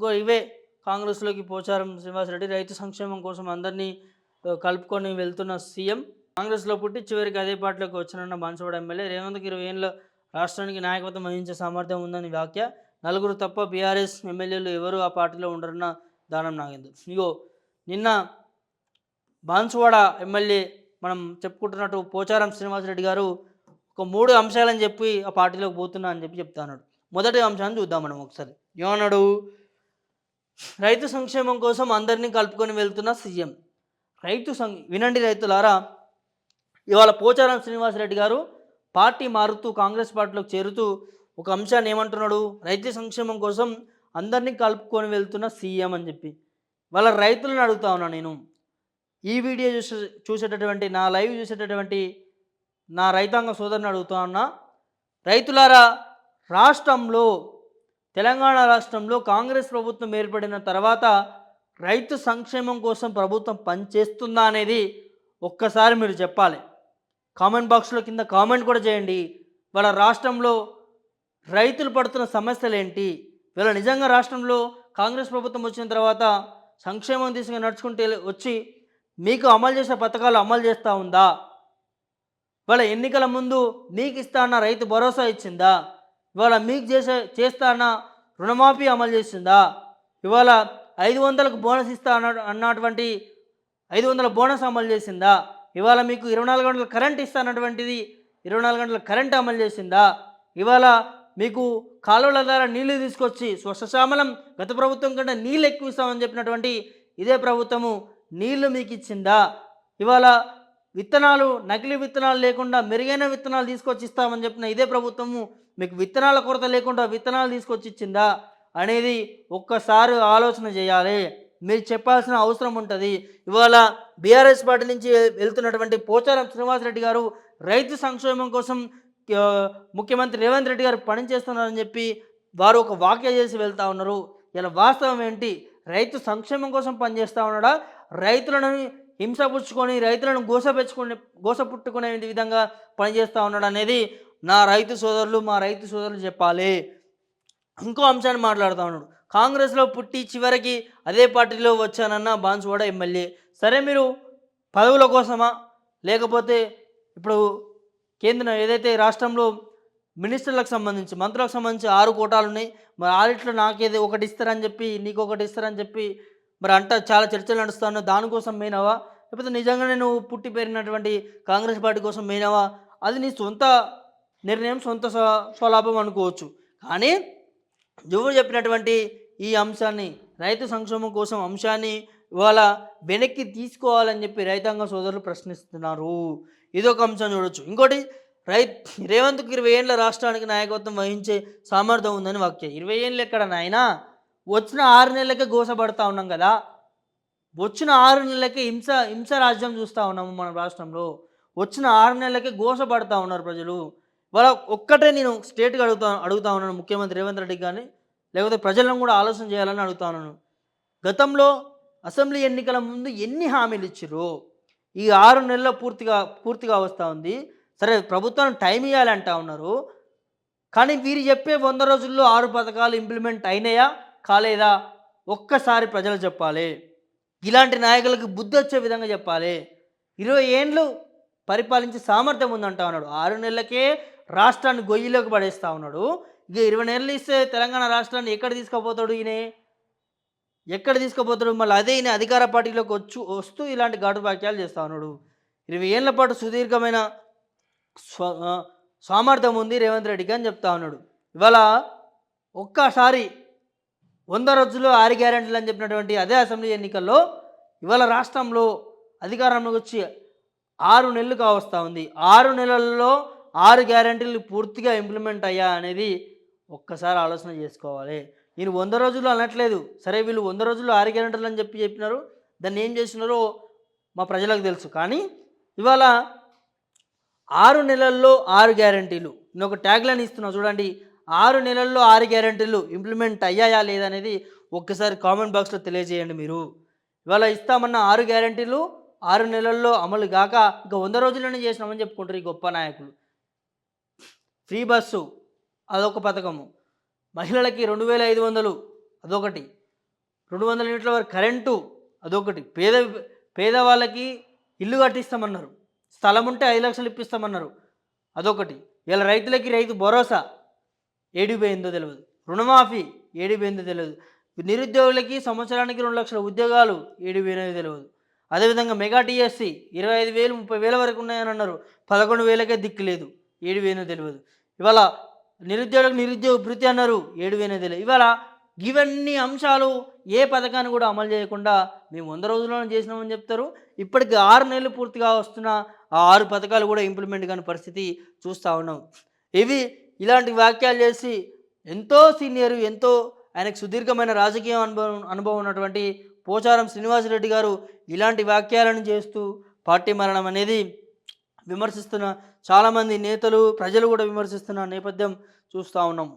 ఇంకో ఇవే. కాంగ్రెస్లోకి పోచారం శ్రీనివాసరెడ్డి రైతు సంక్షేమం కోసం అందరినీ కలుపుకొని వెళ్తున్న సీఎం. కాంగ్రెస్లో పుట్టి చివరికి అదే పార్టీలోకి వచ్చిన బాన్సవాడ ఎమ్మెల్యే రేవంత్కి ఇరవై ఏళ్ళ రాష్ట్రానికి నాయకత్వం వహించే సామర్థ్యం ఉందని వ్యాఖ్య. నలుగురు తప్ప బీఆర్ఎస్ ఎమ్మెల్యేలు ఎవరు ఆ పార్టీలో ఉండరన్న దానం నాగేందర్ ఇగో నిన్న బాన్సువాడ ఎమ్మెల్యే మనం చెప్పుకుంటున్నట్టు పోచారం శ్రీనివాసరెడ్డి గారు ఒక మూడు అంశాలని చెప్పి ఆ పార్టీలోకి పోతున్నా అని చెప్పి చెప్తాను మొదటి అంశాన్ని చూద్దాం మనం ఒకసారి. ఏమన్నాడు? రైతు సంక్షేమం కోసం అందరినీ కలుపుకొని వెళ్తున్న సీఎం. రైతు సం వినండి రైతులారా ఇవాళ పోచారం శ్రీనివాసరెడ్డి గారు పార్టీ మారుతూ కాంగ్రెస్ పార్టీలోకి చేరుతూ ఒక అంశాన్ని ఏమంటున్నాడు? రైతు సంక్షేమం కోసం అందరినీ కలుపుకొని వెళ్తున్న సీఎం అని చెప్పి. వాళ్ళ రైతులను అడుగుతా ఉన్నా నేను. ఈ వీడియో చూసే చూసేటటువంటి నా లైవ్ చూసేటటువంటి నా రైతాంగ సోదరుని అడుగుతా ఉన్నా. రైతులారా రాష్ట్రంలో తెలంగాణ రాష్ట్రంలో కాంగ్రెస్ ప్రభుత్వం ఏర్పడిన తర్వాత రైతు సంక్షేమం కోసం ప్రభుత్వం పనిచేస్తుందా అనేది ఒక్కసారి మీరు చెప్పాలి. కామెంట్ బాక్స్లో కింద కామెంట్ కూడా చేయండి. వాళ్ళ రాష్ట్రంలో రైతులు పడుతున్న సమస్యలు ఏంటి? వీళ్ళ నిజంగా రాష్ట్రంలో కాంగ్రెస్ ప్రభుత్వం వచ్చిన తర్వాత సంక్షేమం తీసుకుని నడుచుకుంటే వచ్చి మీకు అమలు చేసే పథకాలు అమలు చేస్తూ ఉందా? వాళ్ళ ఎన్నికల ముందు మీకు ఇస్తా అన్న రైతు భరోసా ఇచ్చిందా? ఇవాళ మీకు చేసే చేస్తా అన్న రుణమాఫీ అమలు చేసిందా? ఇవాళ ఐదు వందలకు బోనస్ ఇస్తా అన్న అన్నటువంటి ఐదు వందల బోనస్ అమలు చేసిందా? ఇవాళ మీకు ఇరవై నాలుగు గంటల కరెంట్ ఇస్తా అన్నటువంటిది ఇరవై నాలుగు గంటల కరెంట్ అమలు చేసిందా? ఇవాళ మీకు కాలువల ద్వారా నీళ్ళు తీసుకొచ్చి స్వశ్రశామలం గత ప్రభుత్వం కంటే నీళ్ళు ఎక్కువ ఇస్తామని చెప్పినటువంటి ఇదే ప్రభుత్వము నీళ్ళు మీకు ఇచ్చిందా? ఇవాళ విత్తనాలు నకిలీ విత్తనాలు లేకుండా మెరుగైన విత్తనాలు తీసుకొచ్చి ఇస్తామని చెప్పిన ఇదే ప్రభుత్వము మీకు విత్తనాల కొరత లేకుండా విత్తనాలు తీసుకొచ్చి ఇచ్చిందా అనేది ఒక్కసారి ఆలోచన చేయాలి. మీరు చెప్పాల్సిన అవసరం ఉంటుంది. ఇవాళ బీఆర్ఎస్ పార్టీ నుంచి వెళ్తున్నటువంటి పోచారం శ్రీనివాసరెడ్డి గారు రైతు సంక్షేమం కోసం ముఖ్యమంత్రి రేవంత్ రెడ్డి గారు పనిచేస్తున్నారని చెప్పి వారు ఒక వాక్య చేసి వెళ్తూ ఉన్నారు. ఇలా వాస్తవం ఏంటి? రైతు సంక్షేమం కోసం పనిచేస్తూ ఉన్నాడా? రైతులను హింసపుచ్చుకొని రైతులను గోసపెచ్చుకునే గోసపుట్టుకునే విధంగా పనిచేస్తూ ఉన్నాడు అనేది నా రైతు సోదరులు మా రైతు సోదరులు చెప్పాలి. ఇంకో అంశాన్ని మాట్లాడుతూ ఉన్నాడు. కాంగ్రెస్లో పుట్టి చివరికి అదే పార్టీలో వచ్చానన్న బాన్సువాడ ఎమ్మెల్యే. సరే మీరు పదవుల కోసమా? లేకపోతే ఇప్పుడు కేంద్రం ఏదైతే రాష్ట్రంలో మినిస్టర్లకు సంబంధించి మంత్రులకు సంబంధించి ఆరు కోటాలు ఉన్నాయి. మరి ఆడిట్లో నాకేది ఒకటి ఇస్తారని చెప్పి నీకు ఒకటి ఇస్తారని చెప్పి మరి అంట చాలా చర్చలు నడుస్తాను దానికోసం మెయినవా లేకపోతే నిజంగానే నువ్వు పుట్టి పేరినటువంటి కాంగ్రెస్ పార్టీ కోసం మెయినవా అది నీ సొంత నిర్ణయం సొంత స్వ- స్వలాభం అనుకోవచ్చు. కానీ నువ్వు చెప్పినటువంటి ఈ అంశాన్ని రైతు సంక్షేమం కోసం అంశాన్ని ఇవాళ వెనక్కి తీసుకోవాలని చెప్పి రైతాంగ సోదరులు ప్రశ్నిస్తున్నారు. ఇదొక అంశం చూడొచ్చు. ఇంకోటి రైత్ రేవంత్కి ఇరవై ఏళ్ళ రాష్ట్రానికి నాయకత్వం వహించే సామర్థ్యం ఉందని వాక్యం. ఇరవై ఏళ్ళు ఎక్కడ నాయనా వచ్చిన ఆరు నెలలకే గోసపడతా ఉన్నాం కదా. వచ్చిన ఆరు నెలలకే హింస హింస రాజ్యం చూస్తూ ఉన్నాము మన రాష్ట్రంలో. వచ్చిన ఆరు నెలలకే గోసపడతా ఉన్నారు ప్రజలు. వాళ్ళ ఒక్కటే నేను స్టేట్గా అడుగుతా అడుగుతా ఉన్నాను ముఖ్యమంత్రి రేవంత్ రెడ్డి కానీ లేకపోతే ప్రజలను కూడా ఆలోచన చేయాలని అడుగుతా ఉన్నాను. గతంలో అసెంబ్లీ ఎన్నికల ముందు ఎన్ని హామీలు ఇచ్చిర్రు? ఈ ఆరు నెలల పూర్తిగా పూర్తిగా వస్తూ ఉంది. సరే ప్రభుత్వం టైం ఇవ్వాలి అంటా ఉన్నారు. కానీ వీరు చెప్పే వంద రోజుల్లో ఆరు పథకాలు ఇంప్లిమెంట్ అయినాయా? కాలేదా? ఒక్కసారి ప్రజలు చెప్పాలి. ఇలాంటి నాయకులకు బుద్ధి వచ్చే విధంగా చెప్పాలి. ఇరవై ఏండ్లు పరిపాలించే సామర్థ్యం ఉందంటా ఉన్నాడు. ఆరు నెలలకే రాష్ట్రాన్ని గొయ్యిలోకి పడేస్తా ఉన్నాడు. ఇక ఇరవై నెలలు ఇస్తే తెలంగాణ రాష్ట్రాన్ని ఎక్కడ తీసుకుపోతాడు ఈయన? ఎక్కడ తీసుకుపోతాడు? మళ్ళీ అదే ఈయన అధికార పార్టీలోకి వచ్చు వస్తూ ఇలాంటి ఘాటు వాక్యాలు చేస్తా ఉన్నాడు. ఇరవై ఏళ్ళ పాటు సుదీర్ఘమైన స్వ సామర్థ్యం ఉంది రేవంత్ రెడ్డికి అని చెప్తా ఉన్నాడు. ఇవాళ ఒక్కసారి వంద రోజుల్లో ఆరు గ్యారెంటీలు అని చెప్పినటువంటి అదే అసెంబ్లీ ఎన్నికల్లో ఇవాళ రాష్ట్రంలో అధికారంలోకి వచ్చి ఆరు నెలలు కావస్తూ ఉంది. ఆరు నెలల్లో ఆరు గ్యారెంటీలు పూర్తిగా ఇంప్లిమెంట్ అయ్యా అనేది ఒక్కసారి ఆలోచన చేసుకోవాలి. నేను వంద రోజులు అనట్లేదు. సరే వీళ్ళు వంద రోజులు ఆరు గ్యారెంటీలు అని చెప్పి చెప్పినారు. దాన్ని ఏం చేసినారో మా ప్రజలకు తెలుసు. కానీ ఇవాళ ఆరు నెలల్లో ఆరు గ్యారంటీలు. నేను ఒక ట్యాగ్లైన్ ఇస్తున్నా చూడండి. ఆరు నెలల్లో ఆరు గ్యారంటీలు ఇంప్లిమెంట్ అయ్యాయా లేదనేది ఒక్కసారి కామెంట్ బాక్స్లో తెలియజేయండి మీరు. ఇవాళ ఇస్తామన్న ఆరు గ్యారంటీలు ఆరు నెలల్లో అమలు కాక ఇక వంద రోజుల్లోనే చేసినామని చెప్పుకుంటారు ఈ గొప్ప నాయకులు. ఫ్రీ బస్సు అదొక పథకము. మహిళలకి రెండు వేల ఐదు వందలు అదొకటి. రెండు వందల యూనిట్ల వరకు కరెంటు అదొకటి. పేద పేదవాళ్ళకి ఇల్లు కట్టిస్తామన్నారు. స్థలం ఉంటే ఐదు లక్షలు ఇప్పిస్తామన్నారు. అదొకటి. ఇలా రైతులకి రైతు భరోసా. ఏడిపోయిందో తెలియదు రుణమాఫీ ఏడిపోయిందో తెలియదు నిరుద్యోగులకి సంవత్సరానికి రెండు లక్షల ఉద్యోగాలు ఏడిపోయినది తెలియదు అదేవిధంగా మెగా టీఎస్సీ ఇరవై ఐదు వేలు ముప్పై వేల వరకు ఉన్నాయని అన్నారు. పదకొండు వేలకే దిక్కు లేదు. ఏడు తెలియదు ఇవాళ నిరుద్యోగులకు నిరుద్యోగ భృతి అన్నారు ఏడు వేలు ఇవాళ ఇవన్నీ అంశాలు ఏ పథకాన్ని కూడా అమలు చేయకుండా మేము వంద రోజుల్లోనే చేసినామని చెప్తారు. ఇప్పటికి ఆరు నెలలు పూర్తిగా వస్తున్న ఆ ఆరు పథకాలు కూడా ఇంప్లిమెంట్ కాని పరిస్థితి చూస్తూ ఉన్నాం. ఇవి ఇలాంటి వ్యాఖ్యలు చేసి ఎంతో సీనియర్ ఎంతో ఆయనకు సుదీర్ఘమైన రాజకీయ అనుభవం అనుభవం ఉన్నటువంటి పోచారం శ్రీనివాసరెడ్డి గారు ఇలాంటి వాక్యాలను చేస్తూ పార్టీ మరణం అనేది విమర్శిస్తున్న చాలామంది నేతలు ప్రజలు కూడా విమర్శిస్తున్న నేపథ్యం చూస్తూ ఉన్నాం.